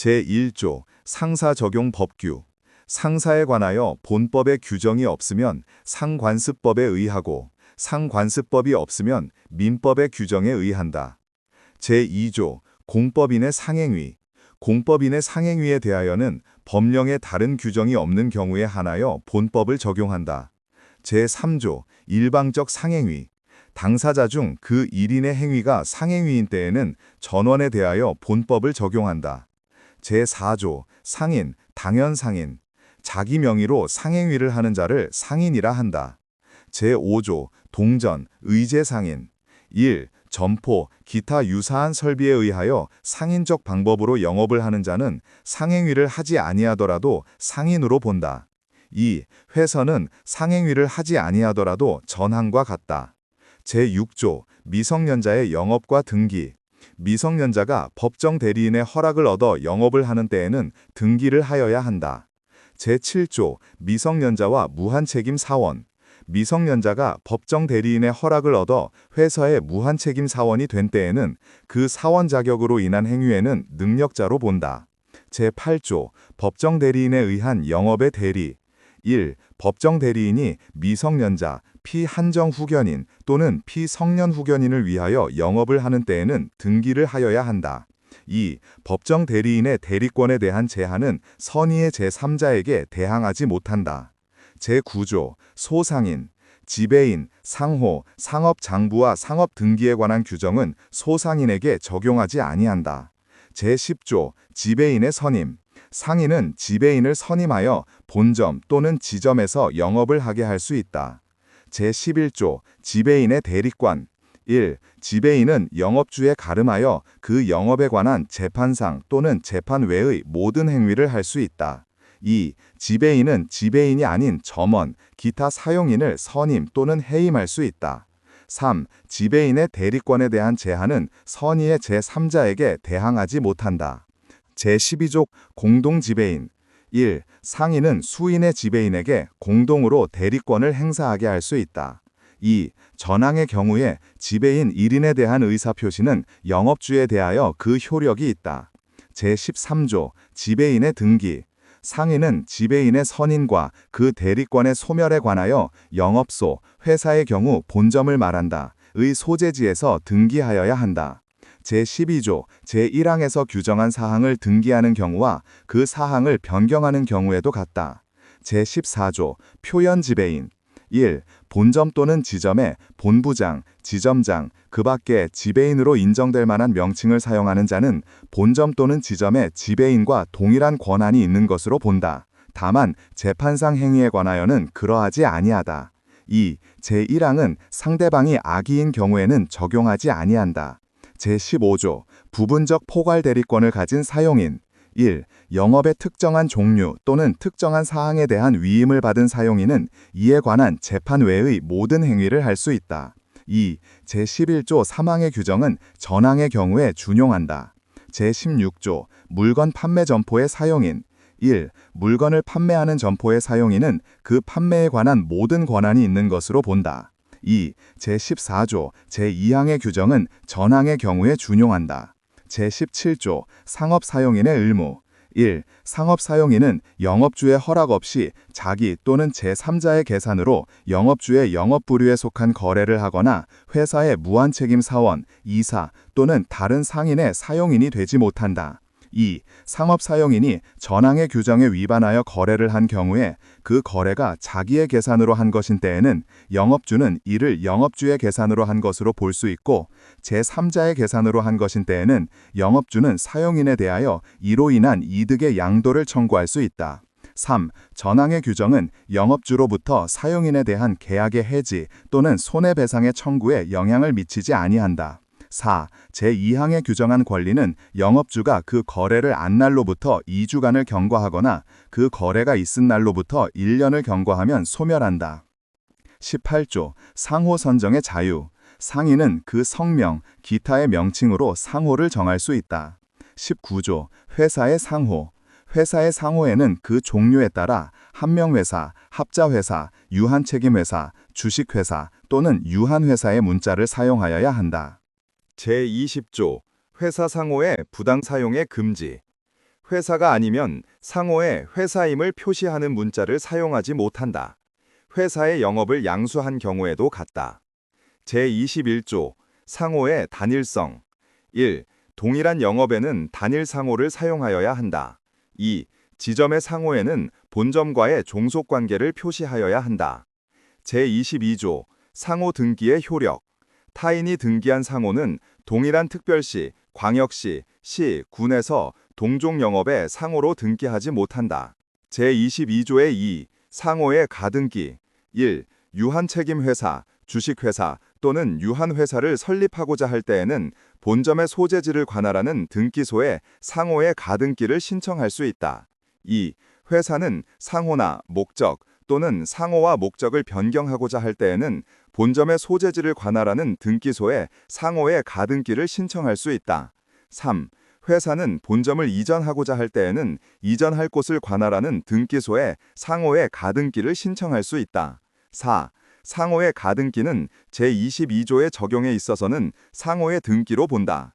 제1조 상사 적용 법규 상사에 관하여 본법의 규정이 없으면 상관습법에 의하고 상관습법이 없으면 민법의 규정에 의한다. 제2조 공법인의 상행위 공법인의 상행위에 대하여는 법령에 다른 규정이 없는 경우에 한하여 본법을 적용한다. 제3조 일방적 상행위 당사자 중 그 1인의 행위가 상행위인 때에는 전원에 대하여 본법을 적용한다. 제4조 상인, 당연상인 자기 명의로 상행위를 하는 자를 상인이라 한다. 제5조 동전, 의제상인 1. 점포, 기타 유사한 설비에 의하여 상인적 방법으로 영업을 하는 자는 상행위를 하지 아니하더라도 상인으로 본다. 2. 회선은 상행위를 하지 아니하더라도 전항과 같다. 제6조 미성년자의 영업과 등기 미성년자가 법정 대리인의 허락을 얻어 영업을 하는 때에는 등기를 하여야 한다. 제7조 미성년자와 무한책임 사원 미성년자가 법정 대리인의 허락을 얻어 회사의 무한책임 사원이 된 때에는 그 사원 자격으로 인한 행위에는 능력자로 본다. 제8조 법정 대리인에 의한 영업의 대리 1. 법정 대리인이 미성년자, 피한정 후견인 또는 피성년 후견인을 위하여 영업을 하는 때에는 등기를 하여야 한다. 2. 법정 대리인의 대리권에 대한 제한은 선의의 제3자에게 대항하지 못한다. 제9조 소상인, 지배인, 상호, 상업 장부와 상업 등기에 관한 규정은 소상인에게 적용하지 아니한다. 제10조 지배인의 선임, 상인은 지배인을 선임하여 본점 또는 지점에서 영업을 하게 할 수 있다. 제11조 지배인의 대리권 1. 지배인은 영업주에 가름하여 그 영업에 관한 재판상 또는 재판 외의 모든 행위를 할 수 있다. 2. 지배인은 지배인이 아닌 점원, 기타 사용인을 선임 또는 해임할 수 있다. 3. 지배인의 대리권에 대한 제한은 선의의 제3자에게 대항하지 못한다. 제12조 공동지배인 1. 상인은 수인의 지배인에게 공동으로 대리권을 행사하게 할 수 있다. 2. 전항의 경우에 지배인 1인에 대한 의사표시는 영업주에 대하여 그 효력이 있다. 제13조 지배인의 등기 상인은 지배인의 선인과 그 대리권의 소멸에 관하여 영업소, 회사의 경우 본점을 말한다. 의 소재지에서 등기하여야 한다. 제12조 제1항에서 규정한 사항을 등기하는 경우와 그 사항을 변경하는 경우에도 같다. 제14조 표현 지배인 1. 본점 또는 지점에 본부장, 지점장, 그 밖에 지배인으로 인정될 만한 명칭을 사용하는 자는 본점 또는 지점의 지배인과 동일한 권한이 있는 것으로 본다. 다만 재판상 행위에 관하여는 그러하지 아니하다. 2. 제1항은 상대방이 악의인 경우에는 적용하지 아니한다. 제15조 부분적 포괄 대리권을 가진 사용인 1. 영업의 특정한 종류 또는 특정한 사항에 대한 위임을 받은 사용인은 이에 관한 재판 외의 모든 행위를 할 수 있다. 2. 제11조 3항의 규정은 전항의 경우에 준용한다. 제16조 물건 판매 점포의 사용인 1. 물건을 판매하는 점포의 사용인은 그 판매에 관한 모든 권한이 있는 것으로 본다. 2. 제14조 제2항의 규정은 전항의 경우에 준용한다. 제17조 상업사용인의 의무 1. 상업사용인은 영업주의 허락 없이 자기 또는 제3자의 계산으로 영업주의 영업 부류에 속한 거래를 하거나 회사의 무한책임 사원, 이사 또는 다른 상인의 사용인이 되지 못한다. 2. 상업사용인이 전항의 규정에 위반하여 거래를 한 경우에 그 거래가 자기의 계산으로 한 것인 때에는 영업주는 이를 영업주의 계산으로 한 것으로 볼 수 있고 제3자의 계산으로 한 것인 때에는 영업주는 사용인에 대하여 이로 인한 이득의 양도를 청구할 수 있다. 3. 전항의 규정은 영업주로부터 사용인에 대한 계약의 해지 또는 손해배상의 청구에 영향을 미치지 아니한다. 4. 제2항에 규정한 권리는 영업주가 그 거래를 안 날로부터 2주간을 경과하거나 그 거래가 있은 날로부터 1년을 경과하면 소멸한다. 18조 상호 선정의 자유 상인은 그 성명, 기타의 명칭으로 상호를 정할 수 있다. 19조 회사의 상호 회사의 상호에는 그 종류에 따라 한명회사, 합자회사, 유한책임회사, 주식회사 또는 유한회사의 문자를 사용하여야 한다. 제20조 회사 상호의 부당 사용의 금지 회사가 아니면 상호에 회사임을 표시하는 문자를 사용하지 못한다. 회사의 영업을 양수한 경우에도 같다. 제21조 상호의 단일성 1. 동일한 영업에는 단일 상호를 사용하여야 한다. 2. 지점의 상호에는 본점과의 종속 관계를 표시하여야 한다. 제22조 상호 등기의 효력 타인이 등기한 상호는 동일한 특별시, 광역시, 시, 군에서 동종 영업에 상호로 등기하지 못한다. 제22조의 2. 상호의 가등기 1. 유한책임회사, 주식회사 또는 유한회사를 설립하고자 할 때에는 본점의 소재지를 관할하는 등기소에 상호의 가등기를 신청할 수 있다. 2. 회사는 상호나 목적 또는 상호와 목적을 변경하고자 할 때에는 본점의 소재지를 관할하는 등기소에 상호의 가등기를 신청할 수 있다. 3. 회사는 본점을 이전하고자 할 때에는 이전할 곳을 관할하는 등기소에 상호의 가등기를 신청할 수 있다. 4. 상호의 가등기는 제22조의 적용에 있어서는 상호의 등기로 본다.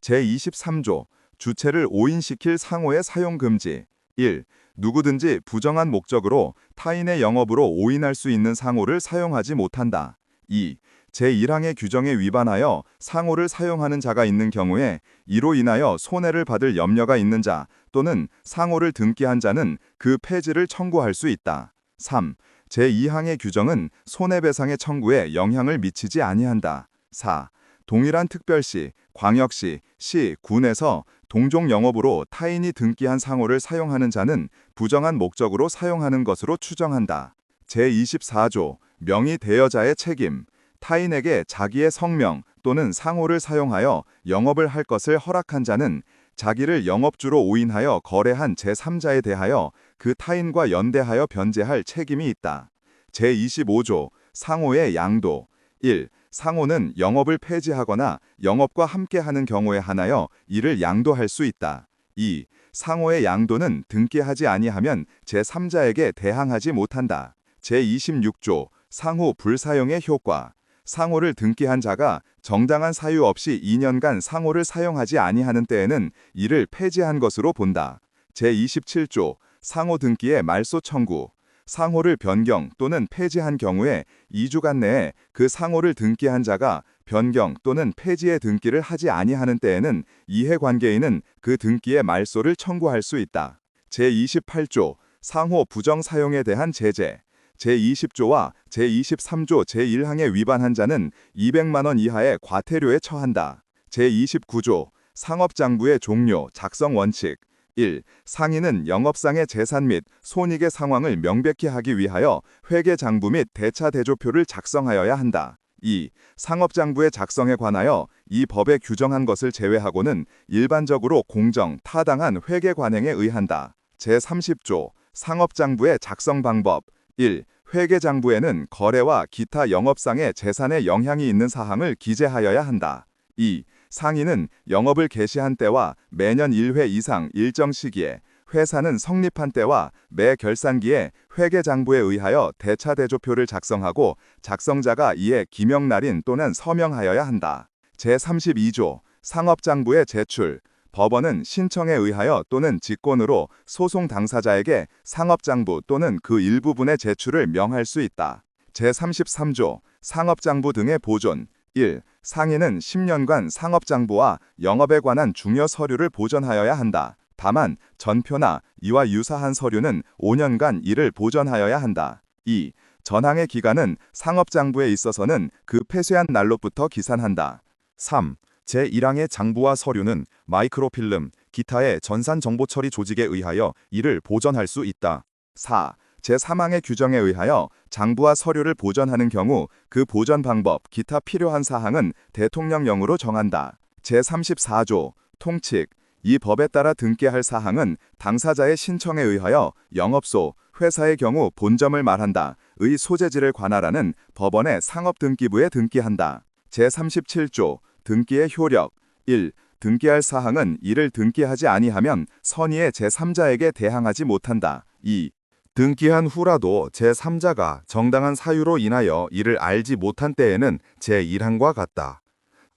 제23조 주체를 오인시킬 상호의 사용 금지 1. 누구든지 부정한 목적으로 타인의 영업으로 오인할 수 있는 상호를 사용하지 못한다. 2. 제1항의 규정에 위반하여 상호를 사용하는 자가 있는 경우에 이로 인하여 손해를 받을 염려가 있는 자 또는 상호를 등기한 자는 그 폐지를 청구할 수 있다. 3. 제2항의 규정은 손해배상의 청구에 영향을 미치지 아니한다. 4. 동일한 특별시, 광역시, 시, 군에서 동종 영업으로 타인이 등기한 상호를 사용하는 자는 부정한 목적으로 사용하는 것으로 추정한다. 제24조 명의 대여자의 책임 타인에게 자기의 성명 또는 상호를 사용하여 영업을 할 것을 허락한 자는 자기를 영업주로 오인하여 거래한 제3자에 대하여 그 타인과 연대하여 변제할 책임이 있다. 제25조 상호의 양도 1. 상호는 영업을 폐지하거나 영업과 함께하는 경우에 하나여 이를 양도할 수 있다. 2. 상호의 양도는 등기하지 아니하면 제3자에게 대항하지 못한다. 제26조 상호 불사용의 효과 상호를 등기한 자가 정당한 사유 없이 2년간 상호를 사용하지 아니하는 때에는 이를 폐지한 것으로 본다. 제27조 상호 등기의 말소 청구 상호를 변경 또는 폐지한 경우에 2주간 내에 그 상호를 등기한 자가 변경 또는 폐지의 등기를 하지 아니하는 때에는 이해관계인은 그 등기의 말소를 청구할 수 있다. 제28조 상호 부정 사용에 대한 제재 제20조와 제23조 제1항에 위반한 자는 200만 원 이하의 과태료에 처한다. 제29조 상업장부의 종료, 작성 원칙 1. 상인은 영업상의 재산 및 손익의 상황을 명백히 하기 위하여 회계장부 및 대차대조표를 작성하여야 한다. 2. 상업장부의 작성에 관하여 이 법에 규정한 것을 제외하고는 일반적으로 공정, 타당한 회계 관행에 의한다. 제30조 상업장부의 작성 방법 1. 회계장부에는 거래와 기타 영업상의 재산에 영향이 있는 사항을 기재하여야 한다. 2. 상인은 영업을 개시한 때와 매년 1회 이상 일정 시기에 회사는 성립한 때와 매 결산기에 회계장부에 의하여 대차대조표를 작성하고 작성자가 이에 기명날인 또는 서명하여야 한다. 제32조 상업장부의 제출 법원은 신청에 의하여 또는 직권으로 소송 당사자에게 상업장부 또는 그 일부분의 제출을 명할 수 있다. 제33조 상업장부 등의 보존 1. 상인은 10년간 상업장부와 영업에 관한 중요 서류를 보존하여야 한다. 다만 전표나 이와 유사한 서류는 5년간 이를 보존하여야 한다. 2. 전항의 기간은 상업장부에 있어서는 그 폐쇄한 날로부터 기산한다. 3. 제1항의 장부와 서류는 마이크로필름, 기타의 전산 정보 처리 조직에 의하여 이를 보존할 수 있다. 4. 제3항의 규정에 의하여 장부와 서류를 보존하는 경우 그 보존 방법, 기타 필요한 사항은 대통령령으로 정한다. 제34조 통칙 이 법에 따라 등기할 사항은 당사자의 신청에 의하여 영업소, 회사의 경우 본점을 말한다. 의 소재지를 관할하는 법원의 상업등기부에 등기한다. 제37조 등기의 효력 1. 등기할 사항은 이를 등기하지 아니하면 선의의 제3자에게 대항하지 못한다. 2. 등기한 후라도 제3자가 정당한 사유로 인하여 이를 알지 못한 때에는 제1항과 같다.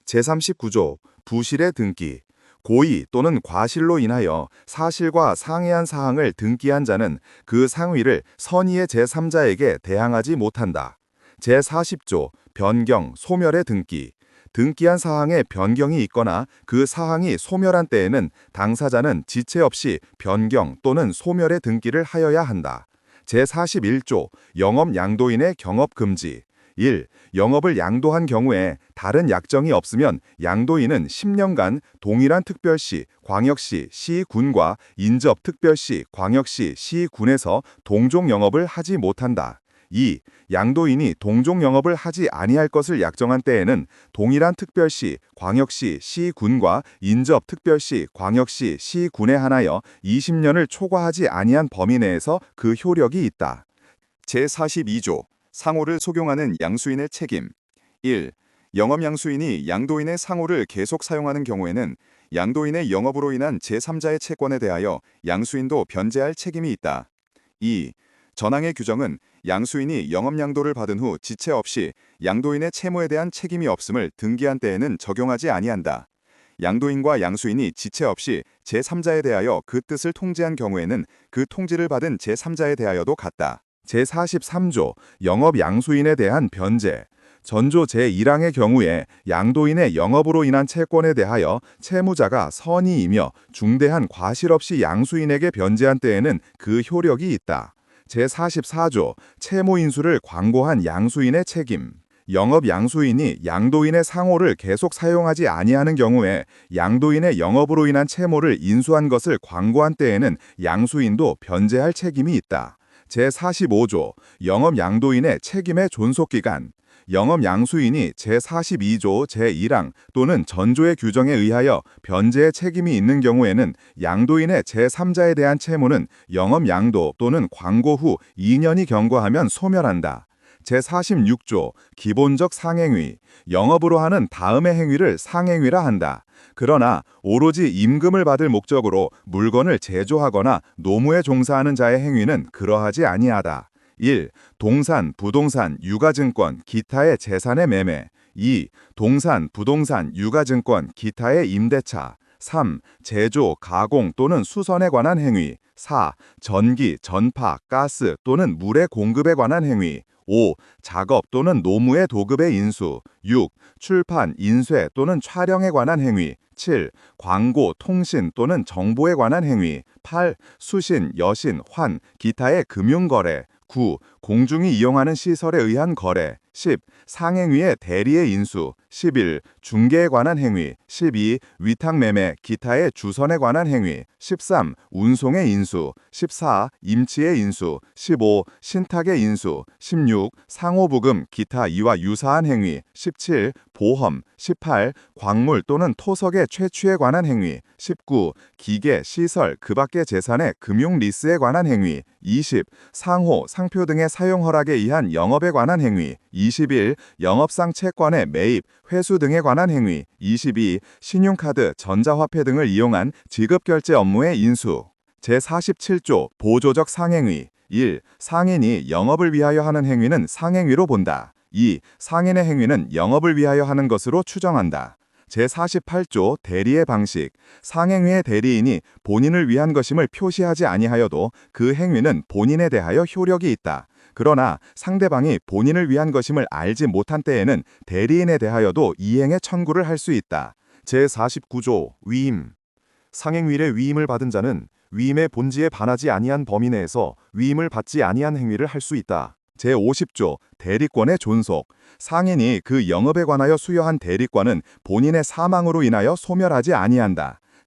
제39조 부실의 등기 고의 또는 과실로 인하여 사실과 상이한 사항을 등기한 자는 그 상위를 선의의 제3자에게 대항하지 못한다. 제40조 변경, 소멸의 등기 등기한 사항에 변경이 있거나 그 사항이 소멸한 때에는 당사자는 지체 없이 변경 또는 소멸의 등기를 하여야 한다. 제41조 영업 양도인의 경업 금지 1. 영업을 양도한 경우에 다른 약정이 없으면 양도인은 10년간 동일한 특별시, 광역시, 시군과 인접 특별시, 광역시, 시군에서 동종 영업을 하지 못한다. 2. 양도인이 동종 영업을 하지 아니할 것을 약정한 때에는 동일한 특별시, 광역시, 시군과 인접 특별시, 광역시, 시군에 한하여 20년을 초과하지 아니한 범위 내에서 그 효력이 있다. 제42조 상호를 속용하는 양수인의 책임 1. 영업 양수인이 양도인의 상호를 계속 사용하는 경우에는 양도인의 영업으로 인한 제3자의 채권에 대하여 양수인도 변제할 책임이 있다. 2. 전항의 규정은 양수인이 영업 양도를 받은 후 지체 없이 양도인의 채무에 대한 책임이 없음을 등기한 때에는 적용하지 아니한다. 양도인과 양수인이 지체 없이 제3자에 대하여 그 뜻을 통지한 경우에는 그 통지를 받은 제3자에 대하여도 같다. 제43조 영업 양수인에 대한 변제 전조 제1항의 경우에 양도인의 영업으로 인한 채권에 대하여 채무자가 선의이며 중대한 과실 없이 양수인에게 변제한 때에는 그 효력이 있다. 제44조 채무 인수를 광고한 양수인의 책임 영업 양수인이 양도인의 상호를 계속 사용하지 아니하는 경우에 양도인의 영업으로 인한 채무를 인수한 것을 광고한 때에는 양수인도 변제할 책임이 있다. 제45조 영업 양도인의 책임의 존속기간 영업 양수인이 제42조 제1항 또는 전조의 규정에 의하여 변제의 책임이 있는 경우에는 양도인의 제3자에 대한 채무는 영업 양도 또는 광고 후 2년이 경과하면 소멸한다. 제46조 기본적 상행위 영업으로 하는 다음의 행위를 상행위라 한다. 그러나 오로지 임금을 받을 목적으로 물건을 제조하거나 노무에 종사하는 자의 행위는 그러하지 아니하다. 1. 동산, 부동산, 유가증권, 기타의 재산의 매매 2. 동산, 부동산, 유가증권, 기타의 임대차 3. 제조, 가공 또는 수선에 관한 행위 4. 전기, 전파, 가스 또는 물의 공급에 관한 행위 5. 작업 또는 노무의 도급의 인수 6. 출판, 인쇄 또는 촬영에 관한 행위 7. 광고, 통신 또는 정보에 관한 행위 8. 수신, 여신, 환, 기타의 금융거래 9. 공중이 이용하는 시설에 의한 거래 10. 상행위의 대리의 인수 11. 중개에 관한 행위 12. 위탁매매, 기타의 주선에 관한 행위 13. 운송의 인수 14. 임치의 인수 15. 신탁의 인수 16. 상호부금, 기타 이와 유사한 행위 17. 보험 18. 광물 또는 토석의 채취에 관한 행위 19. 기계, 시설, 그 밖의 재산의 금융 리스에 관한 행위 20. 상호, 상표 등의 사용 허락에 의한 영업에 관한 행위 21. 영업상 채권의 매입, 회수 등에 관한 행위 22. 신용카드, 전자화폐 등을 이용한 지급결제 업무의 인수 제47조 보조적 상행위 1. 상인이 영업을 위하여 하는 행위는 상행위로 본다. 2. 상인의 행위는 영업을 위하여 하는 것으로 추정한다. 제48조 대리의 방식 상행위의 대리인이 본인을 위한 것임을 표시하지 아니하여도 그 행위는 본인에 대하여 효력이 있다. 그러나 상대방이 본인을 위한 것임을 알지 못한 때에는 대리인에 대하여도 이행의 청구를 할 수 있다. 제49조 위임 상행위의 위임을 받은 자는 위임의 본지에 반하지 아니한 범위 내에서 위임을 받지 아니한 행위를 할 수 있다. 제50조 대리권의 존속 상인이 그 영업에 관하여 수여한 대리권은 본인의 사망으로 인하여 소멸하지 아니한다.